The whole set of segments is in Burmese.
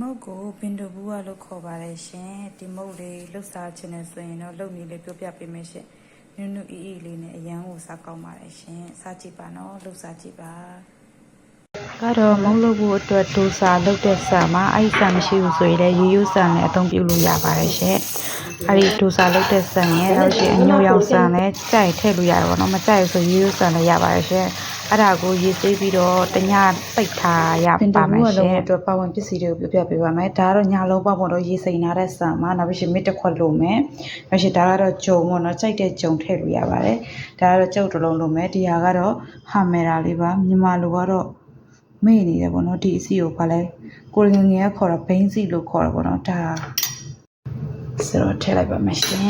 မုတ်ကိုဘင်ဒိုဘူးကလို့ခေါ်ပါတယ်ရှင်ဒီမုတ်လေးလှုပ်ရှားခြင်းနဲ့ဆိုရင်တော့လုပ်နည်းလေးပြောပြပေးမယ်ရှင်နုနုအီအီလေးနဲ့အရန်ကိုစားကောင်းပါတယ်ရှင်စားကြည့်ပါနော်လှုပ်ရှားကြည့်ပါကတော့မုတ်လုပ်ဖို့အတွက်ဒိုစာလုပ်တဲ့ဆန်မှာအဲ့ဒီဆန်မရှိဘူးဆိုရင်လည်းရိုးရိုးဆန်နဲ့အသုံးပြုလို့ရပါတယ်ရှင် အဲ့ဒီဒိုစာလုပ်တဲ့ဆန်ရဲ့နောက်ရှိအညိုရောင်ဆန်လည်းကြိုက်ထည့်လို့ရတယ်ပေါ့နော်မကြိုက်ဘူးဆိုရိုးရိုးဆန်လည်းရပါတယ်ရှင်အဲ့ဒါကိုရေးဆေးပြီးတော့တညပိတ်ထားရပါမယ်ရှင်အတွက်ပါဝင်ပစ္စည်းတွေကိုပြောပြပေးပါမယ်ဒါကတော့ညလုံးပေါက်ပေါ့တော့ရေးစိန်ထားတဲ့ဆန်မှာနောက်ပြီးရှင်မစ်တစ်ခွက်လိုမယ်နောက်ရှိဒါကတော့ဂျုံပေါ့နော်ကြိုက်တဲ့ဂျုံထည့်လို့ရပါတယ်ဒါကတော့ကြုတ်တစ်လုံးလိုမယ်ဒီဟာကတော့ဟာမရာလေးပါမြန်မာလိုကတော့မေ့နေတယ်ပေါ့နော်ဒီအစီကိုဘာလဲကိုရီငယ်ငယ်ကခေါ်တာဘိန်းစီလို့ခေါ်တာပေါ့နော်ဒါ ဆိုတော့ထည့်လိုက်ပါမယ်ရှင်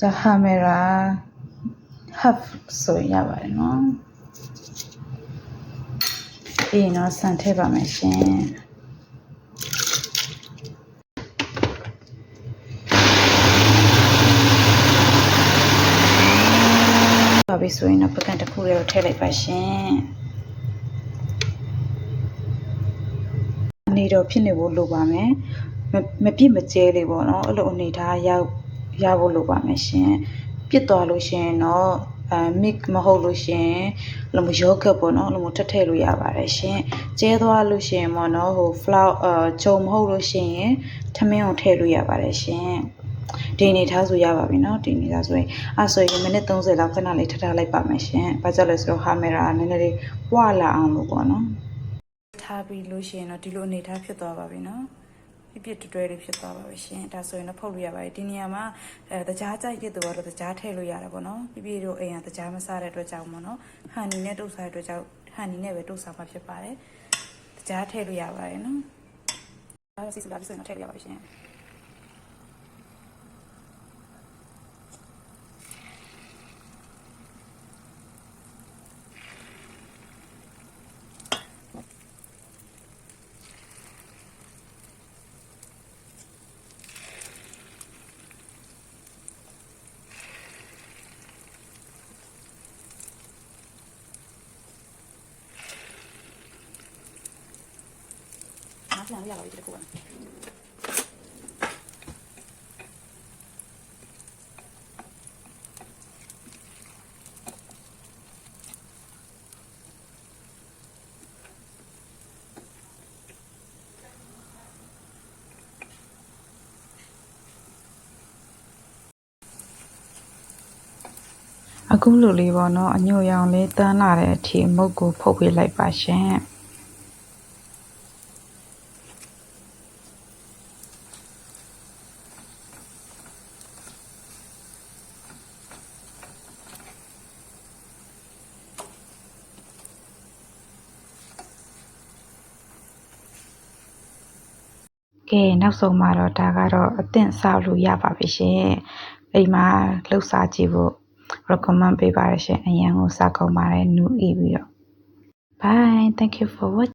ဒါဟာမရာ half ဆိုရင်ရပါတယ်နော်ပြီးရင်တော့ဆန်ထည့်ပါမယ်ရှင် ပါပြီဆိုရင်တော့ပကံတစ်ခုလေးကိုထည့်လိုက်ပါရှင်အနေတော့ဖြစ်နေဖို့လိုပါမယ်မမပြစ်မကျဲလေးပေါ့နော်အဲ့လိုအနေထားရောက်ရဖို့လိုပါမယ်ရှင်ပြစ်သွားလို့ရှင်တော့အဲ mix မဟုတ်လို့ရှင်အဲ့လိုမျိုး yogurt ပေါ့နော်အဲ့လိုမျိုးထပ်ထည့်လို့ရပါတယ်ရှင်ကျဲသွားလို့ရှင်ပေါ့နော်ဟို flour အဲဂျုံမဟုတ်လို့ရှင်ထမင်းကိုထည့်လို့ရပါတယ်ရှင် ဒီအနေထားဆိုရပါပြီเนาะဒီအနေထားဆိုရင်အဲဆိုရင်မိနစ်30လောက်ခဏလေးထပ်ထားလိုက်ပါမယ်ရှင်။ဘာကြောင့်လဲဆိုတော့ဟာမရာနည်းနည်းလေးဝလာအောင်လို့ပေါ့နော်။ထားပြီးလို့ရှိရင်တော့ဒီလိုအနေထားဖြစ်သွားပါပြီเนาะ။ပြပြတွဲတွဲလေးဖြစ်သွားပါပြီရှင်။ဒါဆိုရင်တော့ဖုတ်လို့ရပါတယ်။ဒီနေရာမှာအဲတကြားကြိုက်တဲ့သူကတော့တကြားထည့်လို့ရတယ်ပေါ့နော်။ပြပြတို့အိမ်ကတကြားမစားတဲ့အတွက်ကြောင့်ပေါ့နော်။ဟန်နီနဲ့တုတ်စားတဲ့အတွက်ကြောင့်ဟန်နီနဲ့ပဲတုတ်စားမှာဖြစ်ပါတယ်။တကြားထည့်လို့ရပါတယ်နော်။ဒါဆိုစီစလာပြီးဆိုရင်တော့ထည့်လို့ရပါပြီရှင်။ ပြန်ရပါပြီတခုပါအခုလိုလေးပေါ့နော်အညိုရောင်လေးတန်းလာတဲ့အထိမုတ်ကိုဖုတ်ပေးလိုက်ပါရှင် ကဲနောက်ဆုံးမှာတော့ဒါကတော့အသင့်ဆောက်လို့ရပါပြီရှင်အိမ်မှာလှုပ်ရှားကြည့်ဖို့ recommend ပေးပါရရှင်အရန်ကိုစားကောင်းပါတယ်နူအီပြီးတော့ bye thank you for watching